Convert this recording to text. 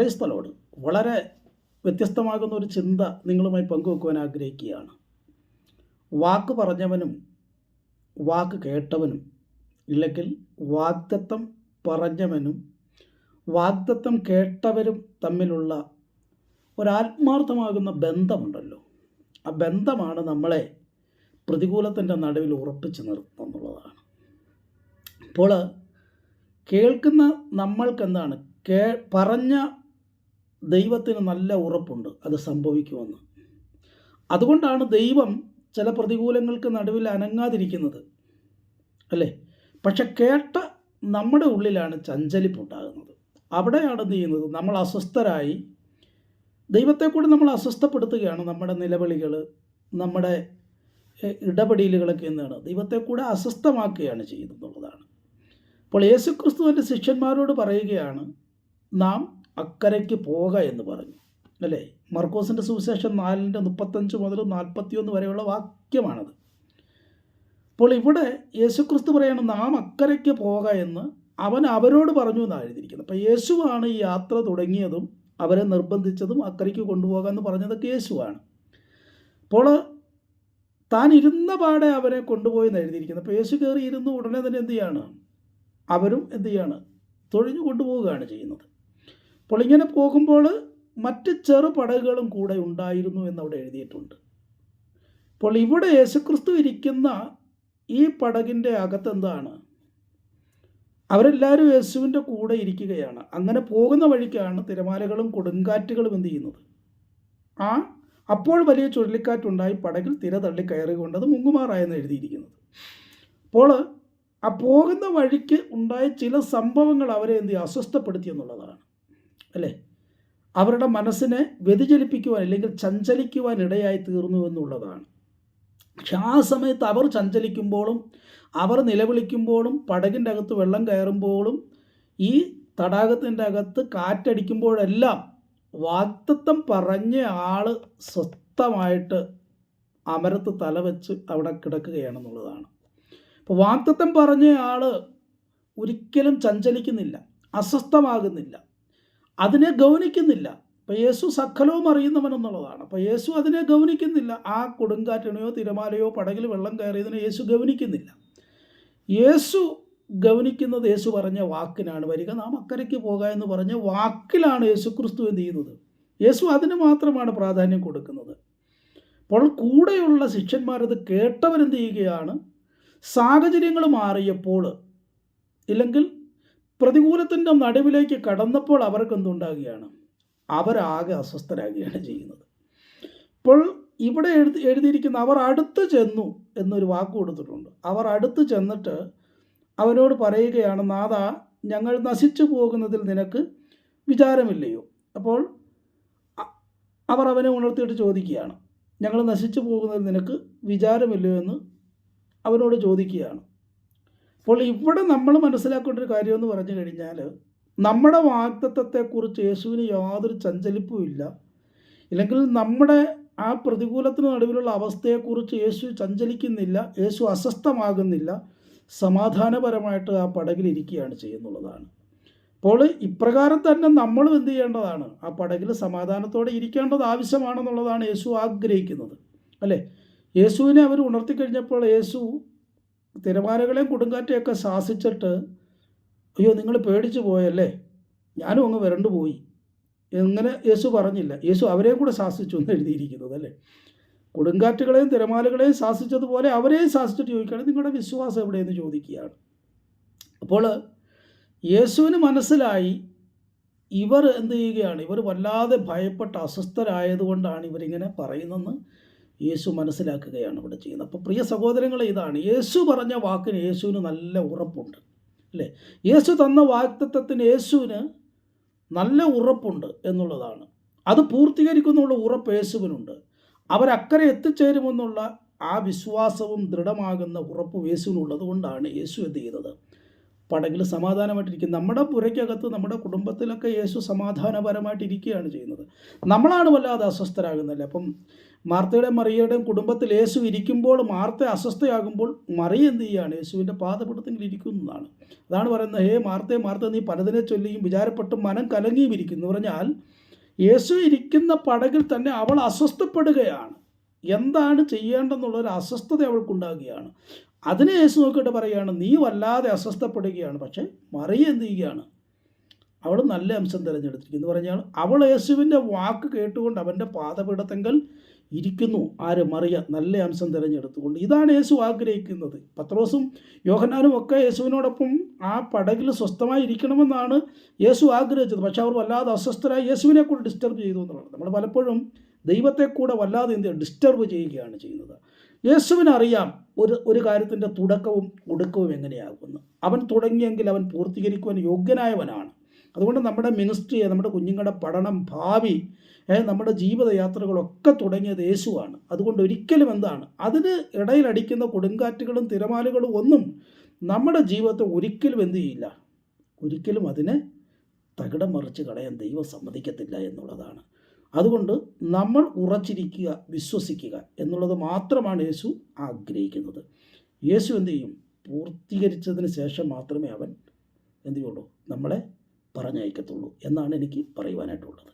ക്രൈസ്തലോട് വളരെ വ്യത്യസ്തമാകുന്ന ഒരു ചിന്ത നിങ്ങളുമായി പങ്കുവെക്കുവാൻ ആഗ്രഹിക്കുകയാണ്. വാക്ക് പറഞ്ഞവനും വാക്ക് കേട്ടവനും ഇല്ലെങ്കിൽ വാഗ്ദത്തം പറഞ്ഞവനും വാഗ്ദത്തം കേട്ടവരും തമ്മിലുള്ള ഒരാത്മാർത്ഥമാകുന്ന ബന്ധമുണ്ടല്ലോ. ആ ബന്ധമാണ് നമ്മളെ പ്രതികൂലത്തിന്റെ നടുവിൽ ഉറപ്പിച്ച് നിർത്തുന്നുള്ളതാണ് അപ്പോൾ കേൾക്കുന്ന നമ്മൾക്കെന്താണ്? കേ പറഞ്ഞ ദൈവത്തിന് നല്ല ഉറപ്പുണ്ട് അത് സംഭവിക്കുമെന്ന്. അതുകൊണ്ടാണ് ദൈവം ചില പ്രതികൂലങ്ങൾക്ക് നടുവിൽ അനങ്ങാതിരിക്കുന്നത്. അല്ലേ? പക്ഷെ കേട്ട നമ്മുടെ ഉള്ളിലാണ് ചഞ്ചലിപ്പുണ്ടാകുന്നത്. അവിടെയാണ് ചെയ്യുന്നത്? നമ്മൾ അസ്വസ്ഥരായി ദൈവത്തെ കൂടി നമ്മൾ അസ്വസ്ഥപ്പെടുത്തുകയാണ് നമ്മുടെ നിലവിളികൾ നമ്മുടെ ഇടപെടലുകളൊക്കെ എന്നാണ് ദൈവത്തെ കൂടെ ചെയ്യുന്നത് എന്നുള്ളതാണ്. അപ്പോൾ യേശുക്രിസ്തുവിന്റെ ശിഷ്യന്മാരോട് പറയുകയാണ് നാം അക്കരയ്ക്ക് പോക എന്ന് പറഞ്ഞു. അല്ലേ? മർക്കോസിന്റെ സുവിശേഷം നാലിന്റെ മുപ്പത്തഞ്ച് മുതൽ നാൽപ്പത്തിയൊന്ന് വരെയുള്ള വാക്യമാണത്. അപ്പോൾ ഇവിടെ യേശുക്രിസ്തു പറയാണ് നാം അക്കരയ്ക്ക് പോക എന്ന് അവൻ അവരോട് പറഞ്ഞു എന്നാണ് എഴുതിയിരിക്കുന്നത്. അപ്പോൾ യേശുവാണ് ഈ യാത്ര തുടങ്ങിയതും അവരെ നിർബന്ധിച്ചതും അക്കരയ്ക്ക് കൊണ്ടുപോകാമെന്ന് പറഞ്ഞതൊക്കെ യേശുവാണ്. അപ്പോൾ താൻ ഇരുന്ന പാടെ അവരെ കൊണ്ടുപോയെന്ന് എഴുതിയിരിക്കുന്നത്. അപ്പോൾ യേശു കയറി ഇരുന്ന് ഉടനെ തന്നെ എന്ത് ചെയ്യാണ്? അവരും എന്ത് ചെയ്യാണ്? തൊഴിഞ്ഞു കൊണ്ടുപോവുകയാണ് ചെയ്യുന്നത്. അപ്പോൾ ഇങ്ങനെ പോകുമ്പോൾ മറ്റ് ചെറുപടകുകളും കൂടെ ഉണ്ടായിരുന്നു എന്നവിടെ എഴുതിയിട്ടുണ്ട്. അപ്പോൾ ഇവിടെ യേശുക്രിസ്തു ഇരിക്കുന്ന ഈ പടകിന്റെ അകത്തെന്താണ് അവരെല്ലാവരും യേശുവിന്റെ കൂടെ ഇരിക്കുകയാണ്. അങ്ങനെ പോകുന്ന വഴിക്കാണ് തിരമാലകളും കൊടുങ്കാറ്റുകളും എന്ത് ചെയ്യുന്നത്? ആ അപ്പോൾ വലിയ ചുഴലിക്കാറ്റുണ്ടായി. പടകിൽ തിര തള്ളി അത് മുങ്ങുമാറായെന്ന് എഴുതിയിരിക്കുന്നത്. അപ്പോൾ ആ പോകുന്ന വഴിക്ക് ഉണ്ടായ ചില സംഭവങ്ങൾ അവരെ എന്ത് അസ്വസ്ഥപ്പെടുത്തി എന്നുള്ളതാണ്. അല്ലേ? അവരുടെ മനസ്സിനെ വ്യതിചലിപ്പിക്കുവാൻ അല്ലെങ്കിൽ ചഞ്ചലിക്കുവാൻ ഇടയായി തീർന്നു എന്നുള്ളതാണ്. പക്ഷെ ആ സമയത്ത് അവർ ചഞ്ചലിക്കുമ്പോഴും അവർ നിലവിളിക്കുമ്പോഴും പടകിന്റെ അകത്ത് വെള്ളം കയറുമ്പോഴും ഈ തടാകത്തിന്റെ അകത്ത് കാറ്റടിക്കുമ്പോഴെല്ലാം വാക്തത്വം പറഞ്ഞ ആൾ സ്വസ്ഥമായിട്ട് അമരത്ത് തലവെച്ച് അവിടെ കിടക്കുകയാണെന്നുള്ളതാണ്. അപ്പോൾ വാക്തത്വം പറഞ്ഞ ആൾ ഒരിക്കലും ചഞ്ചലിക്കുന്നില്ല അസ്വസ്ഥമാകുന്നില്ല. അതിനെ ഗൗനിക്കുന്നില്ല. അപ്പം യേശു സക്കലവും അറിയുന്നവൻ എന്നുള്ളതാണ് അപ്പം യേശു അതിനെ ഗൗനിക്കുന്നില്ല. ആ കൊടുങ്കാറ്റിനെയോ തിരമാലയോ പടകിൽ വെള്ളം കയറിയതിനെ യേശു ഗൗനിക്കുന്നില്ല. യേശു ഗൗനിക്കുന്നത് യേശു പറഞ്ഞ വാക്കിനാണ്. വരിക നാം അക്കരയ്ക്ക് പോകുക എന്ന് പറഞ്ഞ വാക്കിലാണ് യേശു ക്രിസ്തു എന്ത് ചെയ്യുന്നത്? യേശു അതിന് മാത്രമാണ് പ്രാധാന്യം കൊടുക്കുന്നത്. അപ്പോൾ കൂടെയുള്ള ശിഷ്യന്മാരത് കേട്ടവരെന്ത് ചെയ്യുകയാണ്? സാഹചര്യങ്ങൾ മാറിയപ്പോൾ ഇല്ലെങ്കിൽ പ്രതികൂലത്തിന്റെ നടുവിലേക്ക് കടന്നപ്പോൾ അവർക്ക് എന്തുണ്ടാകുകയാണ്? അവരാകെ അസ്വസ്ഥരാകുകയാണ് ചെയ്യുന്നത്. ഇപ്പോൾ ഇവിടെ എഴുതി എഴുതിയിരിക്കുന്ന അവർ അടുത്ത് ചെന്നു എന്നൊരു വാക്ക് കൊടുത്തിട്ടുണ്ട്. അവർ അടുത്ത് ചെന്നിട്ട് അവനോട് പറയുകയാണ് നാഥ ഞങ്ങൾ നശിച്ചു പോകുന്നതിൽ നിനക്ക് വിചാരമില്ലയോ? അപ്പോൾ അവർ അവനെ ഉണർത്തിയിട്ട് ചോദിക്കുകയാണ് ഞങ്ങൾ നശിച്ചു പോകുന്നതിൽ നിനക്ക് വിചാരമില്ലയോ? എന്ന് അവനോട് ചോദിക്കുകയാണ്. അപ്പോൾ ഇവിടെ നമ്മൾ മനസ്സിലാക്കേണ്ട ഒരു കാര്യമെന്ന് പറഞ്ഞു കഴിഞ്ഞാൽ നമ്മുടെ വാഗ്ദത്വത്തെക്കുറിച്ച് യേശുവിന് യാതൊരു ചഞ്ചലിപ്പും ഇല്ല. ഇല്ലെങ്കിൽ നമ്മുടെ ആ പ്രതികൂലത്തിന് നടുവിലുള്ള അവസ്ഥയെക്കുറിച്ച് യേശു ചഞ്ചലിക്കുന്നില്ല യേശു അസ്വസ്ഥമാകുന്നില്ല സമാധാനപരമായിട്ട് ആ പടകിലിരിക്കുകയാണ് ചെയ്യുന്നുള്ളതാണ്. അപ്പോൾ ഇപ്രകാരം തന്നെ നമ്മളും എന്ത് ചെയ്യേണ്ടതാണ്? ആ പടകിൽ സമാധാനത്തോടെ ഇരിക്കേണ്ടത് ആവശ്യമാണെന്നുള്ളതാണ് യേശു ആഗ്രഹിക്കുന്നത്. അല്ലേ? യേശുവിനെ അവർ ഉണർത്തിക്കഴിഞ്ഞപ്പോൾ യേശു തിരമാലകളെയും കൊടുങ്കാറ്റെയൊക്കെ ശാസിച്ചിട്ട് അയ്യോ നിങ്ങൾ പേടിച്ചു പോയല്ലേ? ഞാനും അങ്ങ് വരണ്ടു പോയി. എങ്ങനെ യേശു പറഞ്ഞില്ല. യേശു അവരെയും കൂടെ ശാസിച്ചു എന്ന് എഴുതിയിരിക്കുന്നത് അല്ലേ? കൊടുങ്കാറ്റുകളെയും തിരമാലകളെയും ശാസിച്ചതുപോലെ അവരെയും ശാസിച്ചിട്ട് ചോദിക്കുകയാണ് നിങ്ങളുടെ വിശ്വാസം എവിടെയെന്ന് ചോദിക്കുകയാണ്? അപ്പോൾ യേശുവിന് മനസ്സിലായി ഇവർ എന്ത് ചെയ്യുകയാണ്? ഇവർ വല്ലാതെ ഭയപ്പെട്ട് അസ്വസ്ഥരായതുകൊണ്ടാണ് ഇവരിങ്ങനെ പറയുന്നതെന്ന് യേശു മനസ്സിലാക്കുകയാണ് ഇവിടെ ചെയ്യുന്നത്. അപ്പോൾ പ്രിയ സഹോദരങ്ങളെ ഇതാണ് യേശു പറഞ്ഞ വാക്കിന് യേശുവിന് നല്ല ഉറപ്പുണ്ട് അല്ലേ? യേശു തന്ന വാക്തത്വത്തിന് യേശുവിന് നല്ല ഉറപ്പുണ്ട് എന്നുള്ളതാണ്. അത് പൂർത്തീകരിക്കുന്നുള്ള ഉറപ്പ് യേശുവിനുണ്ട്. അവരക്കരെ എത്തിച്ചേരുമെന്നുള്ള ആ വിശ്വാസവും ദൃഢമാകുന്ന ഉറപ്പ് യേശുവിനുള്ളത് കൊണ്ടാണ് യേശു എന്ത് ചെയ്തത്? പടകിൽ സമാധാനമായിട്ടിരിക്കും നമ്മുടെ പുരയ്ക്കകത്ത് നമ്മുടെ കുടുംബത്തിലൊക്കെ യേശു സമാധാനപരമായിട്ടിരിക്കുകയാണ് ചെയ്യുന്നത്. നമ്മളാണ് വല്ലാതെ അസ്വസ്ഥരാകുന്നല്ലേ അപ്പം മാർത്തയുടെയും മറിയയുടെയും കുടുംബത്തിൽ യേശു ഇരിക്കുമ്പോൾ മാർത്ത അസ്വസ്ഥയാകുമ്പോൾ മറിയ എന്ത് ചെയ്യുകയാണ് യേശുവിന്റെ പാദപീഠത്തിൽ ഇരിക്കുന്നതാണ്. അതാണ് പറയുന്നത് ഹേ മാർത്തെ മാർത്ത നീ പലതിനെ ചൊല്ലിയും വിചാരപ്പെട്ടും മനം കലങ്ങിയും ഇരിക്കുന്നു. പറഞ്ഞാൽ യേശു ഇരിക്കുന്ന പടകിൽ തന്നെ അവൾ അസ്വസ്ഥപ്പെടുകയാണ്. എന്താണ് ചെയ്യേണ്ടെന്നുള്ളൊരു അസ്വസ്ഥത അവൾക്കുണ്ടാകുകയാണ്. അതിനെ യേശു നോക്കിയിട്ട് പറയുകയാണ് നീ വല്ലാതെ അസ്വസ്ഥപ്പെടുകയാണ്. പക്ഷേ മറിയ എന്ത് ചെയ്യുകയാണ്? അവൾ നല്ല അംശം തിരഞ്ഞെടുത്തിരിക്കുന്നു പറഞ്ഞാൽ അവൾ യേശുവിന്റെ വാക്ക് കേട്ടുകൊണ്ട് അവന്റെ പാദപീഠത്തെങ്കിൽ ഇരിക്കുന്നു. ആര്? മറിയ. നല്ല അംശം തിരഞ്ഞെടുത്തുകൊണ്ട് ഇതാണ് യേശു ആഗ്രഹിക്കുന്നത്. പത്രോസും യോഹനാനും ഒക്കെ യേശുവിനോടൊപ്പം ആ പടകിൽ സ്വസ്ഥമായി ഇരിക്കണമെന്നാണ് യേശു ആഗ്രഹിച്ചത്. പക്ഷേ അവർ വല്ലാതെ അസ്വസ്ഥരായി യേശുവിനെ കൂടെ ഡിസ്റ്റർബ് ചെയ്തു എന്നുള്ളത് നമ്മൾ പലപ്പോഴും ദൈവത്തെ കൂടെ വല്ലാതെ എന്ത് ഡിസ്റ്റർബ് ചെയ്യുകയാണ് ചെയ്യുന്നത്. യേശുവിനറിയാം ഒരു ഒരു കാര്യത്തിന്റെ തുടക്കവും ഒടുക്കവും എങ്ങനെയാകുമെന്ന്. അവൻ തുടങ്ങിയെങ്കിൽ അവൻ പൂർത്തീകരിക്കുവാൻ യോഗ്യനായവനാണ്. അതുകൊണ്ട് നമ്മുടെ മിനിസ്ട്രിയെ നമ്മുടെ കുഞ്ഞുങ്ങളുടെ പഠനം ഭാവി നമ്മുടെ ജീവിതയാത്രകളൊക്കെ തുടങ്ങിയത് യേശുവാണ്. അതുകൊണ്ട് ഒരിക്കലും എന്താണ് അതിന് ഇടയിലടിക്കുന്ന കൊടുങ്കാറ്റുകളും തിരമാലകളും ഒന്നും നമ്മുടെ ജീവിതത്തെ ഒരിക്കലും എന്തു ചെയ്യില്ല ഒരിക്കലും അതിനെ തകിടം മറിച്ച് കളയാൻ ദൈവം സമ്മതിക്കത്തില്ല എന്നുള്ളതാണ്. അതുകൊണ്ട് നമ്മൾ ഉറച്ചിരിക്കുക വിശ്വസിക്കുക എന്നുള്ളത് മാത്രമാണ് യേശു ആഗ്രഹിക്കുന്നത്. യേശു എന്തു ചെയ്യും? പൂർത്തീകരിച്ചതിന് ശേഷം മാത്രമേ അവൻ എന്തു ചെയ്യുള്ളൂ? നമ്മളെ പറഞ്ഞയക്കത്തുള്ളൂ എന്നാണ് എനിക്ക് പറയുവാനായിട്ടുള്ളത്.